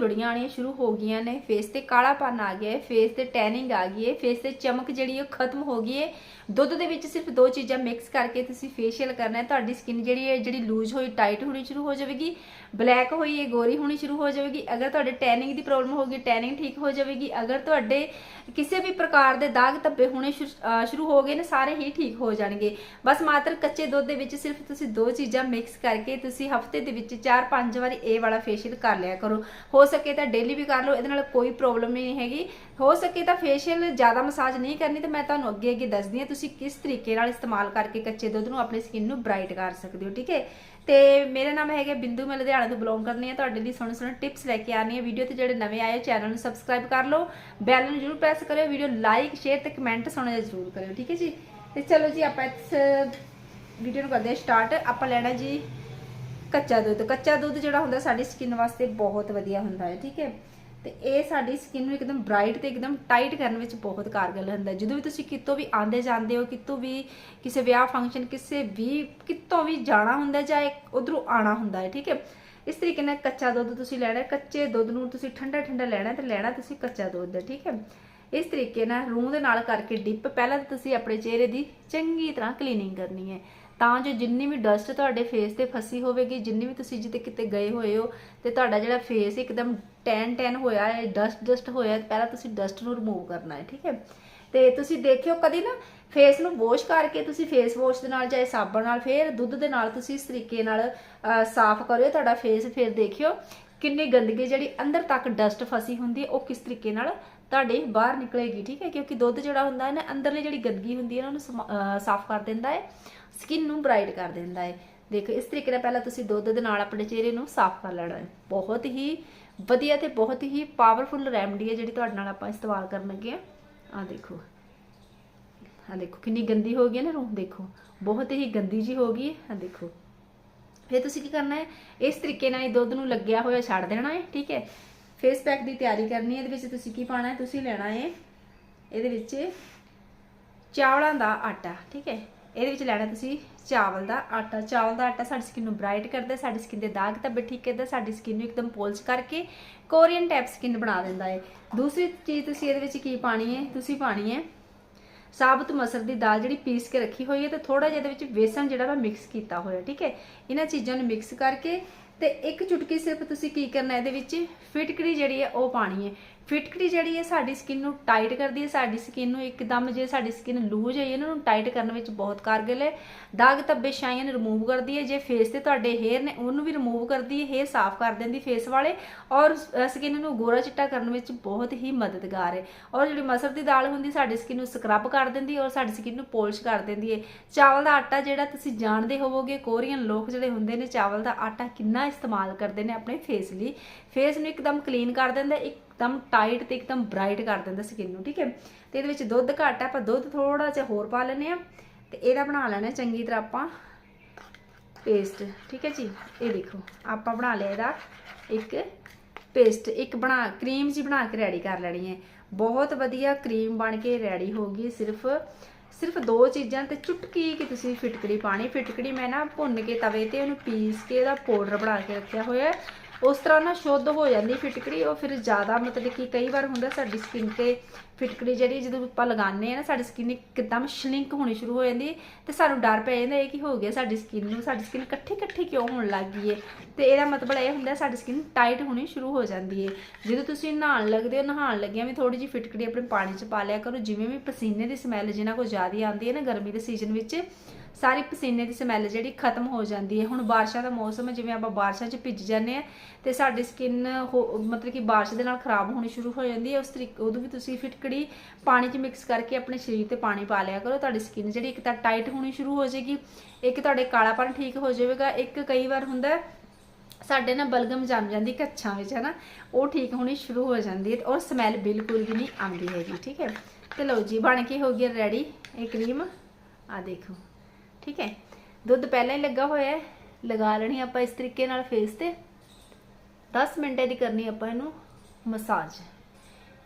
ਝੁਰੜੀਆਂ ਆਣੀਆਂ ਸ਼ੁਰੂ ਹੋ ਗਈਆਂ ਨੇ। ਫੇਸ ਤੇ ਕਾਲਾਪਨ ਆ ਗਿਆ ਹੈ ਫੇਸ ਤੇ ਟੈਨਿੰਗ ਆ ਗਈ ਹੈ ਫੇਸ ਤੇ ਚਮਕ ਜਿਹੜੀ ਉਹ ਖਤਮ ਹੋ ਗਈ ਹੈ। ਦੁੱਧ ਦੇ ਵਿੱਚ ਸਿਰਫ ਦੋ ਚੀਜ਼ਾਂ ਮਿਕਸ ਕਰਕੇ ਤੁਸੀਂ ਫੇਸ਼ੀਅਲ ਕਰਨਾ ਹੈ। ਤੁਹਾਡੀ ਸਕਿਨ ਜਿਹੜੀ ਹੈ, ਜਿਹੜੀ ਲੂਜ਼ ਹੋਈ ਟਾਈਟ ਹੋਣੀ ਸ਼ੁਰੂ ਹੋ ਜਾਵੇਗੀ ਬਲੈਕ ਹੋਈ ਹੈ ਗੋਰੀ ਹੋਣੀ ਸ਼ੁਰੂ ਹੋ ਜਾਵੇਗੀ। ਅਗਰ ਤੁਹਾਡੇ ਟੈਨਿੰਗ ਦੀ ਪ੍ਰੋਬਲਮ ਹੋਗੀ ਟੈਨਿੰਗ ਠੀਕ ਹੋ ਜਾਵੇਗੀ। ਅਗਰ ਤੁਹਾਡੇ ਕਿਸੇ ਵੀ ਪ੍ਰਕਾਰ ਦੇ ਦਾਗ ਧੱਬੇ ਹੋਣੇ ਸ਼ੁਰੂ- ਅਹ ਸ਼ੁਰੂ ਹੋ ਗਏ ਨੇ, ਸਾਰੇ ਹੀ ਠੀਕ ਹੋ ਜਾਣਗੇ। ਬਸ ਮਾਤਰ ਕੱਚੇ ਦੁੱਧ ਦੇ ਵਿੱਚ ਸਿਰਫ ਤੁਸੀਂ ਦੋ ਚੀਜ਼ਾਂ ਮਿਕਸ ਕਰਕੇ ਤੁਸੀਂ ਹਫ਼ਤੇ ਦੇ ਵਿੱਚ 4-5 ਵਾਰੀ ਇਹ ਵਾਲਾ ਫੇਸ਼ੀਅਲ ਕਰ ਲਿਆ ਕਰੋ। ਹੋ ਸਕੇ ਤਾਂ ਡੇਲੀ ਵੀ ਕਰ ਲਓ, ਇਹਦੇ ਨਾਲ ਕੋਈ ਪ੍ਰੋਬਲਮ ਨਹੀਂ ਹੈਗੀ। ਹੋ ਸਕੇ ਤਾਂ ਫੇਸ਼ੀਅਲ ਜ਼ਿਆਦਾ ਮਸਾਜ ਨਹੀਂ ਕਰਨੀ ਤੇ ਮੈਂ ਤੁਹਾਨੂੰ ਅੱਗੇ ਅੱਗੇ ਦੱਸਦੀ ਹਾਂ ਤੁਸੀਂ ਕਿਸ ਤਰੀਕੇ ਨਾਲ ਇਸਤੇਮਾਲ ਕਰਕੇ ਕੱਚੇ ਦੁੱਧ ਨੂੰ ਆਪਣੀ ਸਕਿਨ ਨੂੰ ਬ੍ਰਾਈਟ ਕਰ ਸਕਦੇ ਹੋ, ਠੀਕ ਹੈ? ਤੇ ਮੇਰਾ ਨਾਮ ਹੈਗਾ ਬਿੰਦੂ, ਮੈਂ ਲੁਧਿਆਣਾ ਤੋਂ ਬਿਲੋਂਗ ਕਰਨੀ ਹੈ। ਤੁਹਾਡੇ ਲਈ ਸੋਹਣੇ ਸੋਹਣੇ ਟਿਪਸ ਲੈ ਕੇ ਆਣੀ ਹੈ। ਵੀਡੀਓ ਤੇ ਜਿਹੜੇ ਨਵੇਂ ਆਏ ਚੈਨਲ ਨੂੰ ਸਬਸਕ੍ਰਾਈਬ ਕਰ ਲਓ। ਬੈਲ ਨੂੰ ਜਰੂਰ ਪ੍ਰੈਸ ਕਰਿਓ। ਵੀਡੀਓ ਲਾਈਕ ਸ਼ੇਅਰ ਤੇ ਕਮੈਂਟ ਸੁਣਨਾ ਜਰੂਰ ਕਰਿਓ, ਠੀਕ ਹੈ ਜੀ? ਤੇ ਚਲੋ ਜੀ, ਆਪਾਂ ਇਸ ਵੀਡੀਓ ਨੂੰ ਕਰਦੇ ਹਾਂ ਸਟਾਰਟ ਆਪਾਂ ਲੈਣਾ ਜੀ ਕੱਚਾ ਦੁੱਧ। ਕੱਚਾ ਦੁੱਧ ਜਿਹੜਾ ਹੁੰਦਾ ਸਾਡੀ ਸਕਿਨ ਵਾਸਤੇ ਬਹੁਤ ਵਧੀਆ ਹੁੰਦਾ ਹੈ, ਠੀਕ ਹੈ? ਤੇ ਇਹ ਸਾਡੀ ਸਕਿਨ ਨੂੰ ਇੱਕਦਮ ਬ੍ਰਾਈਟ ਤੇ ਇੱਕਦਮ ਟਾਈਟ ਕਰਨ ਵਿੱਚ ਬਹੁਤ ਕਾਰਗਰ ਹੁੰਦਾ ਜਦੋਂ ਵੀ ਤੁਸੀਂ ਕਿਤੋਂ ਵੀ ਆਂਦੇ ਜਾਂਦੇ ਹੋ, ਕਿਤੋਂ ਵੀ ਕਿਸੇ ਵਿਆਹ ਫੰਕਸ਼ਨ ਕਿਸੇ ਵੀ ਕਿਤੋਂ ਵੀ ਜਾਣਾ ਹੁੰਦਾ ਜਾਂ ਉਧਰੋਂ ਆਣਾ ਹੁੰਦਾ ਹੈ, ਠੀਕ ਹੈ? ਇਸ ਤਰੀਕੇ ਨਾਲ ਕੱਚਾ ਦੁੱਧ ਤੁਸੀਂ ਲੈਣਾ ਕੱਚੇ ਦੁੱਧ ਨੂੰ ਤੁਸੀਂ ਠੰਡਾ ਠੰਡਾ ਲੈਣਾ ਹੈ, ਤੇ ਲੈਣਾ ਤੁਸੀਂ ਕੱਚਾ ਦੁੱਧ ਹੈ ਠੀਕ ਹੈ? ਇਸ ਤਰੀਕੇ ਨਾਲ ਰੂਹ ਦੇ ਨਾਲ ਕਰਕੇ ਡਿਪ ਪਹਿਲਾਂ ਤਾਂ ਤੁਸੀਂ ਆਪਣੇ ਚਿਹਰੇ ਦੀ ਚੰਗੀ ਤਰ੍ਹਾਂ ਕਲੀਨਿੰਗ ਕਰਨੀ ਹੈ। ਤਾਂ ਜੋ ਜਿੰਨੀ ਵੀ ਡਸਟ ਤੁਹਾਡੇ ਫੇਸ ਤੇ ਫਸੀ ਹੋਵੇਗੀ, ਜਿੰਨੀ ਵੀ ਤੁਸੀਂ ਜਿੱਤੇ ਕਿਤੇ ਗਏ ਹੋਏ ਹੋ, ਤੇ ਤੁਹਾਡਾ ਜਿਹੜਾ ਫੇਸ ਇੱਕਦਮ ਟੈਨ ਟੈਨ ਹੋਇਆ ਹੈ ਡਸਟ ਡਸਟ ਹੋਇਆ ਹੈ, ਪਹਿਲਾਂ ਤੁਸੀਂ ਡਸਟ ਨੂੰ ਰਿਮੂਵ ਕਰਨਾ ਹੈ, ਠੀਕ ਹੈ? ਤੇ ਤੁਸੀਂ ਦੇਖਿਓ ਕਦੀ ਨਾ ਫੇਸ ਨੂੰ ਵਾਸ਼ ਕਰਕੇ ਤੁਸੀਂ ਫੇਸ ਵਾਸ਼ ਦੇ ਨਾਲ ਚਾਹੇ ਸਾਬਣ ਨਾਲ, ਫਿਰ ਦੁੱਧ ਦੇ ਨਾਲ ਤੁਸੀਂ ਇਸ ਤਰੀਕੇ ਨਾਲ ਸਾਫ਼ ਕਰਿਓ, ਤੁਹਾਡਾ ਫੇਸ ਫਿਰ ਦੇਖਿਓ ਕਿੰਨੀ ਗੰਦਗੀ ਜਿਹੜੀ ਅੰਦਰ ਤੱਕ ਡਸਟ ਫਸੀ ਹੁੰਦੀ ਹੈ, ਉਹ ਕਿਸ ਤਰੀਕੇ ਨਾਲ ਤੁਹਾਡੇ ਬਾਹਰ ਨਿਕਲੇਗੀ, ਠੀਕ ਹੈ? ਕਿਉਂਕਿ ਦੁੱਧ ਜਿਹੜਾ ਹੁੰਦਾ ਹੈ ਨਾ, ਅੰਦਰਲੀ ਜਿਹੜੀ ਗੰਦਗੀ ਹੁੰਦੀ ਹੈ ਨਾ, ਉਹਨੂੰ ਸਮਾ- ਸਾਫ਼ ਕਰ ਦਿੰਦਾ ਹੈ ਸਕਿਨ ਨੂੰ ਬ੍ਰਾਈਟ ਕਰ ਦਿੰਦਾ ਹੈ। ਦੇਖੋ, ਇਸ ਤਰੀਕੇ ਨਾਲ ਪਹਿਲਾਂ ਤੁਸੀਂ ਦੁੱਧ ਦੇ ਨਾਲ ਆਪਣੇ ਚਿਹਰੇ ਨੂੰ ਸਾਫ਼ ਕਰ ਲੈਣਾ ਹੈ। ਬਹੁਤ ਹੀ ਵਧੀਆ ਤੇ ਬਹੁਤ ਹੀ ਪਾਵਰਫੁਲ ਰੈਮਡੀ ਹੈ ਜਿਹੜੀ ਤੁਹਾਡੇ ਨਾਲ ਆਪਾਂ ਇਸਤੇਮਾਲ ਕਰਨ ਲੱਗੇ ਆ ਆ ਦੇਖੋ। ਆ ਦੇਖੋ, ਕਿੰਨੀ ਗੰਦੀ ਹੋ ਗਈ ਹੈ ਨਾ ਰੂਹ ਦੇਖੋ। ਬਹੁਤ ਹੀ ਗੰਦੀ ਜੀ ਹੋ ਗਈ ਹੈ। ਆ ਦੇਖੋ। ਫਿਰ ਤੁਸੀਂ ਕੀ ਕਰਨਾ ਹੈ? ਇਸ ਤਰੀਕੇ ਨਾਲ ਇਹ ਦੁੱਧ ਨੂੰ ਲੱਗਿਆ ਹੋਇਆ ਛੱਡ ਦੇਣਾ ਹੈ, ਠੀਕ ਹੈ? ਫੇਸ ਪੈਕ ਦੀ ਤਿਆਰੀ ਕਰਨੀ ਹੈ, ਇਹਦੇ ਵਿੱਚ ਤੁਸੀਂ ਕੀ ਪਾਣਾ ਹੈ? ਤੁਸੀਂ ਲੈਣਾ ਹੈ, ਇਹਦੇ ਵਿੱਚ ਚਾਵਲਾਂ ਦਾ ਆਟਾ, ਠੀਕ ਹੈ? ਇਹਦੇ ਵਿੱਚ ਲੈਣਾ ਤੁਸੀਂ ਚਾਵਲ ਦਾ ਆਟਾ। ਚਾਵਲ ਦਾ ਆਟਾ ਸਾਡੀ ਸਕਿਨ ਨੂੰ ਬ੍ਰਾਈਟ ਕਰਦਾ, ਸਾਡੀ ਸਕਿਨ ਦੇ ਦਾਗ ਧੱਬੇ ਠੀਕ ਕਰਦਾ, ਸਾਡੀ ਸਕਿਨ ਨੂੰ ਇੱਕਦਮ ਪੋਲਿਸ਼ ਕਰਕੇ ਕੋਰੀਅਨ ਟਾਈਪ ਸਕਿਨ ਬਣਾ ਦਿੰਦਾ ਹੈ। ਦੂਸਰੀ ਚੀਜ਼ ਤੁਸੀਂ ਇਹਦੇ ਵਿੱਚ ਕੀ ਪਾਣੀ ਹੈ? ਤੁਸੀਂ ਪਾਣੀ ਹੈ ਸਾਬਤ ਮਸਰ ਦੀ ਦਾਲ ਜਿਹੜੀ ਪੀਸ ਕੇ ਰੱਖੀ ਹੋਈ ਹੈ ਤੇ ਥੋੜਾ ਜਿਹਾ ਇਹਦੇ ਵਿੱਚ ਵੇਸਣ ਜਿਹੜਾ ਵਾ ਮਿਕਸ ਕੀਤਾ ਹੋਇਆ, ਠੀਕ ਹੈ? ਇਹਨਾਂ ਚੀਜ਼ਾਂ ਨੂੰ ਮਿਕਸ ਕਰਕੇ ਤੇ ਇੱਕ ਚੁਟਕੀ ਸਿਰਫ ਤੁਸੀਂ ਕੀ ਕਰਨਾ ਇਹਦੇ ਵਿੱਚ ਫਿਟਕੜੀ ਜਿਹੜੀ ਹੈ ਉਹ ਪਾਣੀ ਹੈ। ਫਿਟਕੜੀ ਜਿਹੜੀ ਹੈ ਸਾਡੀ ਸਕਿਨ ਨੂੰ ਟਾਈਟ ਕਰਦੀ ਹੈ, ਸਾਡੀ ਸਕਿਨ ਨੂੰ ਇੱਕਦਮ ਜੇ ਸਾਡੀ ਸਕਿਨ ਲੂਜ਼ ਹੈ, ਇਹਨਾਂ ਨੂੰ ਟਾਈਟ ਕਰਨ ਵਿੱਚ ਬਹੁਤ ਕਾਰਗਰ ਹੈ। ਦਾਗ ਧੱਬੇ ਛਾਈਆਂ ਨੂੰ ਰਿਮੂਵ ਕਰਦੀ ਹੈ, ਜੇ ਫੇਸ ਤੇ ਤੁਹਾਡੇ ਹੇਅਰ ਨੇ, ਉਹਨੂੰ ਵੀ ਰਿਮੂਵ ਕਰਦੀ ਹੈ ਹੇਅਰ ਸਾਫ਼ ਕਰ ਦਿੰਦੀ ਫੇਸ ਵਾਲੇ ਔਰ ਸਕਿਨ ਨੂੰ ਗੋਰਾ ਚਿੱਟਾ ਕਰਨ ਵਿੱਚ ਬਹੁਤ ਹੀ ਮਦਦਗਾਰ ਹੈ। ਔਰ ਜਿਹੜੀ ਮਸਰ ਦੀ ਦਾਲ ਹੁੰਦੀ, ਸਾਡੀ ਸਕਿਨ ਨੂੰ ਸਕਰਬ ਕਰ ਦਿੰਦੀ ਔਰ ਸਾਡੀ ਸਕਿਨ ਨੂੰ ਪੋਲਿਸ਼ ਕਰ ਦਿੰਦੀ ਹੈ। ਚਾਵਲ ਦਾ ਆਟਾ ਜਿਹੜਾ ਤੁਸੀਂ ਜਾਣਦੇ ਹੋਵੋਗੇ, ਕੋਰੀਅਨ ਲੋਕ ਜਿਹੜੇ ਹੁੰਦੇ ਨੇ, ਚਾਵਲ ਦਾ ਆਟਾ ਕਿੰਨਾ ਇਸਤੇਮਾਲ ਕਰਦੇ ਨੇ ਆਪਣੇ ਫੇਸ ਲਈ। ਫੇਸ ਨੂੰ ਇੱਕਦਮ ਕਲੀਨ ਕਰ ਦਿੰਦਾ, ਇੱਕ ਇੱਕਦਮ ਟਾਈਟ ਤੇ ਇੱਕਦਮ ਬ੍ਰਾਈਟ ਕਰ ਦਿੰਦਾ ਸਕਿਨ ਨੂੰ ਠੀਕ ਹੈ? ਤੇ ਇਹਦੇ ਵਿੱਚ ਦੁੱਧ ਘੱਟ ਹੈ, ਆਪਾਂ ਦੁੱਧ ਥੋੜਾ ਜਿਹਾ ਹੋਰ ਪਾ ਲੈਨੇ ਆ ਤੇ ਇਹਦਾ ਬਣਾ ਲੈਣਾ ਚੰਗੀ ਤਰ੍ਹਾਂ ਆਪਾਂ ਪੇਸਟ ਠੀਕ ਹੈ ਜੀ? ਇਹ ਦੇਖੋ, ਆਪਾਂ ਬਣਾ ਲਿਆ ਇਹਦਾ ਇੱਕ ਪੇਸਟ ਇੱਕ ਬਣਾ ਕਰੀਮ ਜੀ ਬਣਾ ਕੇ ਰੈਡੀ ਕਰ ਲੈਣੀ ਹੈ। ਬਹੁਤ ਵਧੀਆ ਕਰੀਮ ਬਣ ਕੇ ਰੈਡੀ ਹੋ ਗਈ, ਸਿਰਫ ਸਿਰਫ ਦੋ ਚੀਜ਼ਾਂ ਤੇ ਚੁਟਕੀ ਕਿ ਤੁਸੀਂ ਫਿਟਕੜੀ ਪਾਣੀ ਫਿਟਕੜੀ ਮੈਂ ਨਾ ਭੁੰਨ ਕੇ ਤਵੇ ਤੇ ਉਹਨੂੰ ਪੀਸ ਕੇ ਉਹਦਾ ਪਾਊਡਰ ਬਣਾ ਕੇ ਰੱਖਿਆ ਹੋਇਆ ਉਸ ਤਰ੍ਹਾਂ ਨਾ ਸ਼ੁੱਧ ਹੋ ਜਾਂਦੀ ਫਿਟਕੜੀ, ਉਹ ਫਿਰ ਜ਼ਿਆਦਾ ਮਤਲਬ ਕਿ ਕਈ ਵਾਰ ਹੁੰਦਾ ਸਾਡੀ ਸਕਿਨ ਤੇ ਫਿਟਕੜੀ ਜਿਹੜੀ ਜਦੋਂ ਆਪਾਂ ਲਗਾਉਂਦੇ ਆ ਨਾ, ਸਾਡੀ ਸਕਿਨ ਇੱਕਦਮ ਸ਼ਲਿੰਕ ਹੋਣੀ ਸ਼ੁਰੂ ਹੋ ਜਾਂਦੀ ਹੈ ਤੇ ਸਾਨੂੰ ਡਰ ਪੈ ਜਾਂਦਾ ਇਹ ਕੀ ਹੋ ਗਿਆ ਸਾਡੀ ਸਕਿਨ ਨੂੰ, ਸਾਡੀ ਸਕਿਨ ਇਕੱਠੀ ਇਕੱਠੀ ਕਿਉਂ ਹੋਣ ਲੱਗ ਗਈ ਹੈ? ਤੇ ਇਹਦਾ ਮਤਲਬ ਇਹ ਹੁੰਦਾ ਸਾਡੀ ਸਕਿਨ ਟਾਈਟ ਹੋਣੀ ਸ਼ੁਰੂ ਹੋ ਜਾਂਦੀ ਹੈ। ਜਦੋਂ ਤੁਸੀਂ ਨਹਾਉਣ ਲੱਗਦੇ ਹੋ, ਨਹਾਉਣ ਲੱਗਿਆਂ ਵੀ ਥੋੜੀ ਜਿਹੀ ਫਿਟਕੜੀ ਆਪਣੇ ਪਾਣੀ 'ਚ ਪਾ ਲਿਆ ਕਰੋ, ਜਿਵੇਂ ਵੀ ਪਸੀਨੇ ਦੀ ਸਮੈਲ ਜਿਨ੍ਹਾਂ ਕੋਲ ਜ਼ਿਆਦਾ ਆਉਂਦੀ ਹੈ ਨਾ, ਗਰਮੀ ਦੇ ਸੀਜ਼ਨ ਵਿੱਚ ਸਾਰੀ ਪਸੀਨੇ ਦੀ ਸਮੈਲ ਜਿਹੜੀ ਖਤਮ ਹੋ ਜਾਂਦੀ ਹੈ। ਹੁਣ ਬਾਰਿਸ਼ਾਂ ਦਾ ਮੌਸਮ ਹੈ, ਜਿਵੇਂ ਆਪਾਂ ਬਾਰਿਸ਼ਾਂ 'ਚ ਭਿੱਜ ਜਾਂਦੇ ਆ ਤੇ ਸਾਡੀ ਸਕਿਨ ਮਤਲਬ ਕਿ ਬਾਰਿਸ਼ ਦੇ ਨਾਲ ਖਰਾਬ ਹੋਣੀ ਸ਼ੁਰੂ ਹੋ ਜਾਂਦੀ ਹੈ। ਉਸ ਤਰੀਕੇ, ਉਦੋਂ ਵੀ ਤੁਸੀਂ ਫਿਟਕੜੀ ਪਾਣੀ 'ਚ ਮਿਕਸ ਕਰਕੇ ਆਪਣੇ ਸਰੀਰ ਤੇ ਪਾਣੀ ਪਾ ਲਿਆ ਕਰੋ। ਤੁਹਾਡੀ ਸਕਿਨ ਜਿਹੜੀ ਇੱਕ ਤਾਂ ਟਾਈਟ ਹੋਣੀ ਸ਼ੁਰੂ ਹੋ ਜਾਏਗੀ, ਇੱਕ ਤੁਹਾਡੇ ਕਾਲਾਪਨ ਠੀਕ ਹੋ ਜਾਵੇਗਾ, ਇੱਕ ਕਈ ਵਾਰ ਹੁੰਦਾ ਸਾਡੇ ਨਾ ਬਲਗਮ ਜੰਮ ਜਾਂਦੀ ਕੱਛਾਂ ਵਿੱਚ, ਹੈ ਨਾ? ਉਹ ਠੀਕ ਹੋਣੀ ਸ਼ੁਰੂ ਹੋ ਜਾਂਦੀ ਹੈ ਔਰ ਸਮੈਲ ਬਿਲਕੁਲ ਵੀ ਨਹੀਂ ਆਉਂਦੀ ਹੈਗੀ, ਠੀਕ ਹੈ? ਤੇ ਲਓ ਜੀ, ਬਣ ਕੇ ਹੋ ਗਈ ਰੈਡੀ ਇਹ ਕਰੀਮ ਆ ਦੇਖੋ। ਠੀਕ ਹੈ? ਦੁੱਧ ਪਹਿਲਾਂ ਹੀ ਲੱਗਾ ਹੋਇਆ ਹੈ। ਲਗਾ ਲੈਣੀ ਆਪਾਂ ਇਸ ਤਰੀਕੇ ਨਾਲ ਫੇਸ ਤੇ। 10 ਮਿੰਟ ਦੀ ਕਰਨੀ ਆਪਾਂ ਇਹਨੂੰ ਮਸਾਜ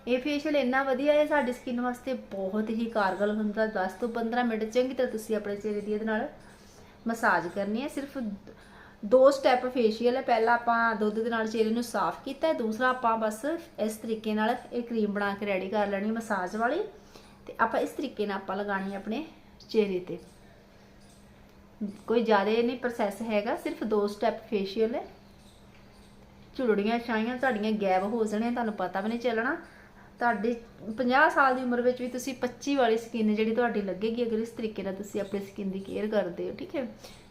ਇਹ ਫੇਸ਼ੀਅਲ ਇੰਨਾ ਵਧੀਆ ਹੈ, ਸਾਡੀ ਸਕਿਨ ਵਾਸਤੇ ਬਹੁਤ ਹੀ ਕਾਰਗਰ ਹੁੰਦਾ 10 ਤੋਂ 15 ਮਿੰਟ ਚੰਗੀ ਤਰ੍ਹਾਂ ਤੁਸੀਂ ਆਪਣੇ ਚਿਹਰੇ ਦੀ ਇਹਦੇ ਨਾਲ ਮਸਾਜ ਕਰਨੀ ਹੈ। ਸਿਰਫ ਦੋ ਸਟੈਪ ਫੇਸ਼ੀਅਲ ਹੈ। ਪਹਿਲਾ ਆਪਾਂ ਦੁੱਧ ਦੇ ਨਾਲ ਚਿਹਰੇ ਨੂੰ ਸਾਫ਼ ਕੀਤਾ ਹੈ। ਦੂਸਰਾ ਆਪਾਂ ਬਸ ਇਸ ਤਰੀਕੇ ਨਾਲ ਇਹ ਕਰੀਮ ਬਣਾ ਕੇ ਰੈਡੀ ਕਰ ਲੈਣੀ ਮਸਾਜ ਵਾਲੀ। ਤੇ ਆਪਾਂ ਇਸ ਤਰੀਕੇ ਨਾਲ ਆਪਾਂ ਲਗਾਣੀ ਆਪਣੇ ਚਿਹਰੇ ਤੇ। ਕੋਈ ਜ਼ਿਆਦਾ ਨਹੀਂ ਪ੍ਰੋਸੈਸ ਹੈਗਾ, ਸਿਰਫ ਦੋ ਸਟੈਪ ਫੇਸ਼ੀਅਲ ਹੈ। ਝੁਰੜੀਆਂ ਛਾਈਆਂ ਤੁਹਾਡੀਆਂ ਗੈਬ ਹੋ ਜਾਣੀਆਂ, ਤੁਹਾਨੂੰ ਪਤਾ ਵੀ ਨਹੀਂ ਚੱਲਣਾ। ਤੁਹਾਡੀ 50 ਸਾਲ ਦੀ ਉਮਰ ਵਿੱਚ ਵੀ ਤੁਸੀਂ 25 ਵਾਲੀ ਸਕਿਨ ਜਿਹੜੀ ਤੁਹਾਡੀ ਲੱਗੇਗੀ, ਅਗਰ ਇਸ ਤਰੀਕੇ ਨਾਲ ਤੁਸੀਂ ਆਪਣੀ ਸਕਿਨ ਦੀ ਕੇਅਰ ਕਰਦੇ ਹੋ, ਠੀਕ ਹੈ।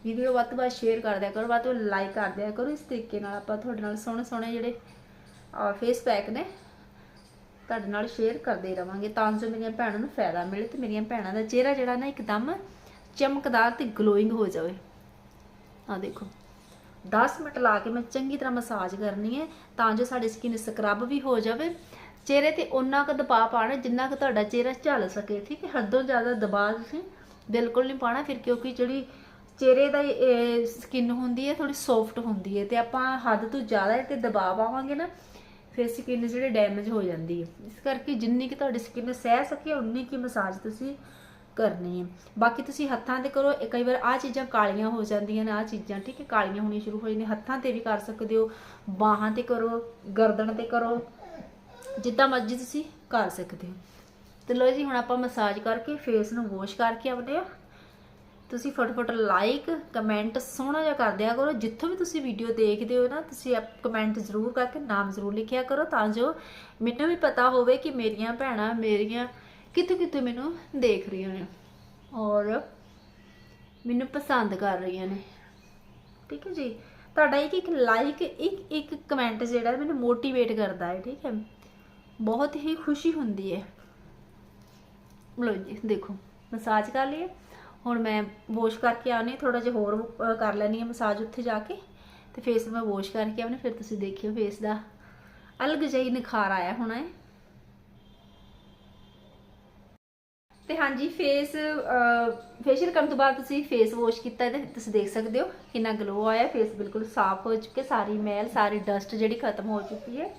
ਵੀਡੀਓ ਵੱਧ ਤੋਂ ਵੱਧ ਸ਼ੇਅਰ ਕਰ ਦਿਆ ਕਰੋ, ਵੱਧ ਤੋਂ ਲਾਈਕ ਕਰ ਦਿਆ ਕਰੋ। ਇਸ ਤਰੀਕੇ ਨਾਲ ਆਪਾਂ ਤੁਹਾਡੇ ਨਾਲ ਸੋਹਣੇ ਸੋਹਣੇ ਜਿਹੜੇ ਫੇਸ ਪੈਕ ਨੇ, ਤੁਹਾਡੇ ਨਾਲ ਸ਼ੇਅਰ ਕਰਦੇ ਰਵਾਂਗੇ, ਤਾਂ ਜੋ ਮੇਰੀਆਂ ਭੈਣਾਂ ਨੂੰ ਫਾਇਦਾ ਮਿਲੇ ਤੇ ਮੇਰੀਆਂ ਭੈਣਾਂ ਦਾ ਚਿਹਰਾ ਜਿਹੜਾ ਨਾ ਇੱਕਦਮ ਚਮਕਦਾਰ ਤੇ ਗਲੋਇੰਗ ਹੋ ਜਾਵੇ। ਆ ਦੇਖੋ। 10 ਮਿੰਟ ਲਾ ਕੇ ਮੈਂ ਚੰਗੀ ਤਰ੍ਹਾਂ ਮਸਾਜ ਕਰਨੀ ਹੈ ਤਾਂ ਜੋ ਸਾਡੀ ਸਕਿਨ ਸਕਰਬ ਵੀ ਹੋ ਜਾਵੇ। ਚਿਹਰੇ ਤੇ ਓਨਾ ਕੁ ਦਬਾਅ ਪਾਣਾ ਜਿੰਨਾ ਕੁ ਤੁਹਾਡਾ ਚਿਹਰਾ ਝੱਲ ਸਕੇ, ਠੀਕ ਹੈ? ਹੱਦੋਂ ਜ਼ਿਆਦਾ ਦਬਾਅ ਤੁਸੀਂ ਬਿਲਕੁਲ ਨਹੀਂ ਪਾਣਾ ਫਿਰ ਕਿਉਂਕਿ ਜਿਹੜੀ ਚਿਹਰੇ ਦਾ ਸਕਿਨ ਹੁੰਦੀ ਹੈ ਥੋੜੀ ਸੌਫਟ ਹੁੰਦੀ ਹੈ ਤੇ ਆਪਾਂ ਹੱਦ ਤੋਂ ਜ਼ਿਆਦਾ ਤੇ ਦਬਾਅ ਪਾਵਾਂਗੇ ਨਾ, ਫਿਰ ਸਕਿਨ ਜਿਹੜੀ ਡੈਮੇਜ ਹੋ ਜਾਂਦੀ ਹੈ। ਇਸ ਕਰਕੇ ਜਿੰਨੀ ਕਿ ਤੁਹਾਡੀ ਸਕਿਨ ਸਹਿ ਸਕੇ ਉਨੀ ਕੀ ਮਸਾਜ ਤੁਸੀਂ ਕਰਨੀ ਹੈ। ਬਾਕੀ ਤੁਸੀਂ ਹੱਥਾਂ ਤੇ ਕਰੋ ਕਈ ਵਾਰ ਆ ਚੀਜ਼ਾਂ ਕਾਲੀਆਂ ਹੋ ਜਾਂਦੀਆਂ ਨੇ ਆ ਚੀਜ਼ਾਂ, ਠੀਕ ਹੈ, ਕਾਲੀਆਂ ਹੋਣੀਆਂ ਸ਼ੁਰੂ ਹੋ ਜਾਂਦੀਆਂ ਹੱਥਾਂ ਤੇ ਵੀ ਕਰ ਸਕਦੇ ਹੋ, ਬਾਹਾਂ ਤੇ ਕਰੋ, ਗਰਦਨ ਤੇ ਕਰੋ, ਜਿੱਦਾਂ ਮਰਜ਼ੀ ਤੁਸੀਂ ਕਰ ਸਕਦੇ ਹੋ। ਤੇ ਲੋ ਜੀ, ਹੁਣ ਆਪਾਂ ਮਸਾਜ ਕਰਕੇ ਫੇਸ ਨੂੰ ਵਾਸ਼ ਕਰਕੇ ਆਉਂਦੇ ਆ ਤੁਸੀਂ ਫਟਾਫਟ ਲਾਈਕ ਕਮੈਂਟ ਸੋਹਣਾ ਜਿਹਾ ਕਰ ਦਿਆ ਕਰੋ। ਜਿੱਥੋਂ ਵੀ ਤੁਸੀਂ ਵੀਡੀਓ ਦੇਖਦੇ ਹੋ ਨਾ, ਤੁਸੀਂ ਕਮੈਂਟ ਜ਼ਰੂਰ ਕਰਕੇ ਨਾਮ ਜ਼ਰੂਰ ਲਿਖਿਆ ਕਰੋ, ਤਾਂ ਜੋ ਮੈਨੂੰ ਵੀ ਪਤਾ ਹੋਵੇ ਕਿ ਮੇਰੀਆਂ ਭੈਣਾਂ, ਮੇਰੀਆਂ ਕਿੱਥੇ ਕਿੱਥੇ ਮੈਨੂੰ ਦੇਖ ਰਹੀਆਂ ਨੇ ਔਰ ਮੈਨੂੰ ਪਸੰਦ ਕਰ ਰਹੀਆਂ ਨੇ। ਠੀਕ ਹੈ ਜੀ? ਤੁਹਾਡਾ ਇੱਕ ਇੱਕ ਲਾਈਕ ਇੱਕ ਇੱਕ ਕਮੈਂਟ ਜਿਹੜਾ ਮੈਨੂੰ ਮੋਟੀਵੇਟ ਕਰਦਾ ਹੈ, ਠੀਕ ਹੈ? ਬਹੁਤ ਹੀ ਖੁਸ਼ੀ ਹੁੰਦੀ ਹੈ। ਲੋ ਜੀ, ਦੇਖੋ ਮਸਾਜ ਕਰ ਲਈਏ। ਹੁਣ ਮੈਂ ਵਾਸ਼ ਕਰਕੇ ਆਉਣੀ ਥੋੜਾ ਜਿਹਾ ਹੋਰ ਕਰ ਲੈਣੀ ਹੈ ਮਸਾਜ ਉੱਥੇ ਜਾ ਕੇ। ਤੇ ਫੇਸ ਮੈਂ ਵਾਸ਼ ਕਰਕੇ ਆਉਣੀ ਫਿਰ ਤੁਸੀਂ ਦੇਖਿਓ ਫੇਸ ਦਾ ਅਲੱਗ ਜਿਹਾ ਹੀ ਨਿਖਾਰ ਆਇਆ ਹੋਣਾ ਹੈ। ਤੇ ਹਾਂਜੀ ਫੇਸ ਫੇਸ਼ੀਅਲ ਕਰਨ ਤੋਂ ਬਾਅਦ ਤੁਸੀਂ ਫੇਸ ਵਾਸ਼ ਕੀਤਾ ਤੇ ਤੁਸੀਂ ਦੇਖ ਸਕਦੇ ਹੋ ਕਿੰਨਾ ਗਲੋ ਆਇਆ। ਫੇਸ ਬਿਲਕੁਲ ਸਾਫ਼ ਹੋ ਚੁੱਕੇ, ਸਾਰੀ ਮੈਲ, ਸਾਰੀ ਡਸਟ ਜਿਹੜੀ ਖਤਮ ਹੋ ਚੁੱਕੀ ਹੈ।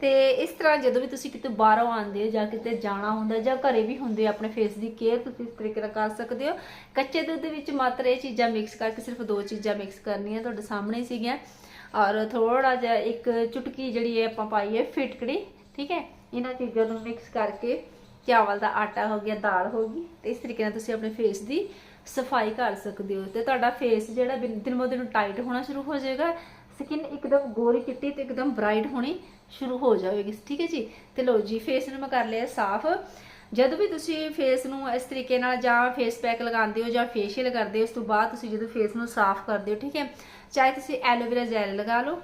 ਤੇ ਇਸ ਤਰ੍ਹਾਂ ਜਦੋਂ ਵੀ ਤੁਸੀਂ ਕਿਤੇ ਬਾਹਰੋਂ ਆਉਂਦੇ ਹੋ ਜਾਂ ਕਿਤੇ ਜਾਣਾ ਹੁੰਦਾ ਜਾਂ ਘਰੇ ਵੀ ਹੁੰਦੇ ਆਪਣੇ ਫੇਸ ਦੀ ਕੇਅਰ ਤੁਸੀਂ ਇਸ ਤਰੀਕੇ ਨਾਲ ਕਰ ਸਕਦੇ ਹੋ। ਕੱਚੇ ਦੁੱਧ ਦੇ ਵਿੱਚ ਮਾਤਰ ਇਹ ਚੀਜ਼ਾਂ ਮਿਕਸ ਕਰਕੇ ਸਿਰਫ ਦੋ ਚੀਜ਼ਾਂ ਮਿਕਸ ਕਰਨੀਆਂ ਤੁਹਾਡੇ ਸਾਹਮਣੇ ਸੀਗੀਆਂ। ਔਰ ਥੋੜਾ ਜਿਹਾ ਇੱਕ ਚੁਟਕੀ ਜਿਹੜੀ ਹੈ ਆਪਾਂ ਪਾਈ ਹੈ ਫਿਟਕੜੀ, ਠੀਕ ਹੈ? ਇਹਨਾਂ ਚੀਜ਼ਾਂ ਨੂੰ ਮਿਕਸ ਕਰਕੇ ਚਾਵਲ ਦਾ ਆਟਾ ਹੋ ਗਿਆ, ਦਾਲ ਹੋ ਗਈ, ਤੇ ਇਸ ਤਰੀਕੇ ਨਾਲ ਤੁਸੀਂ ਆਪਣੇ ਫੇਸ ਦੀ ਸਫ਼ਾਈ ਕਰ ਸਕਦੇ ਹੋ ਤੇ ਤੁਹਾਡਾ ਫੇਸ ਜਿਹੜਾ ਦਿਨ ਬ ਦਿਨ ਟਾਈਟ ਹੋਣਾ ਸ਼ੁਰੂ ਹੋ ਜਾਏਗਾ ਸਕਿਨ ਇੱਕਦਮ ਗੋਰੀ ਚਿੱਟੀ ਤੇ ਇੱਕਦਮ ਬ੍ਰਾਈਟ ਹੋਣੀ ਸ਼ੁਰੂ ਹੋ ਜਾਵੇਗੀ, ਠੀਕ ਹੈ ਜੀ? ਤੇ ਲੋ ਜੀ ਫੇਸ ਨੂੰ ਮੈਂ ਕਰ ਲਿਆ ਸਾਫ਼। ਜਦੋਂ ਵੀ ਤੁਸੀਂ ਫੇਸ ਨੂੰ ਇਸ ਤਰੀਕੇ ਨਾਲ ਜਾਂ ਫੇਸ ਪੈਕ ਲਗਾਉਂਦੇ ਹੋ ਜਾਂ ਫੇਸ਼ੀਅਲ ਕਰਦੇ ਹੋ, ਉਸ ਤੋਂ ਬਾਅਦ ਤੁਸੀਂ ਜਦੋਂ ਫੇਸ ਨੂੰ ਸਾਫ਼ ਕਰਦੇ ਹੋ, ਠੀਕ ਹੈ? ਚਾਹੇ ਤੁਸੀਂ ਐਲੋਵੇਰਾ ਜੈਲ ਲਗਾ ਲਓ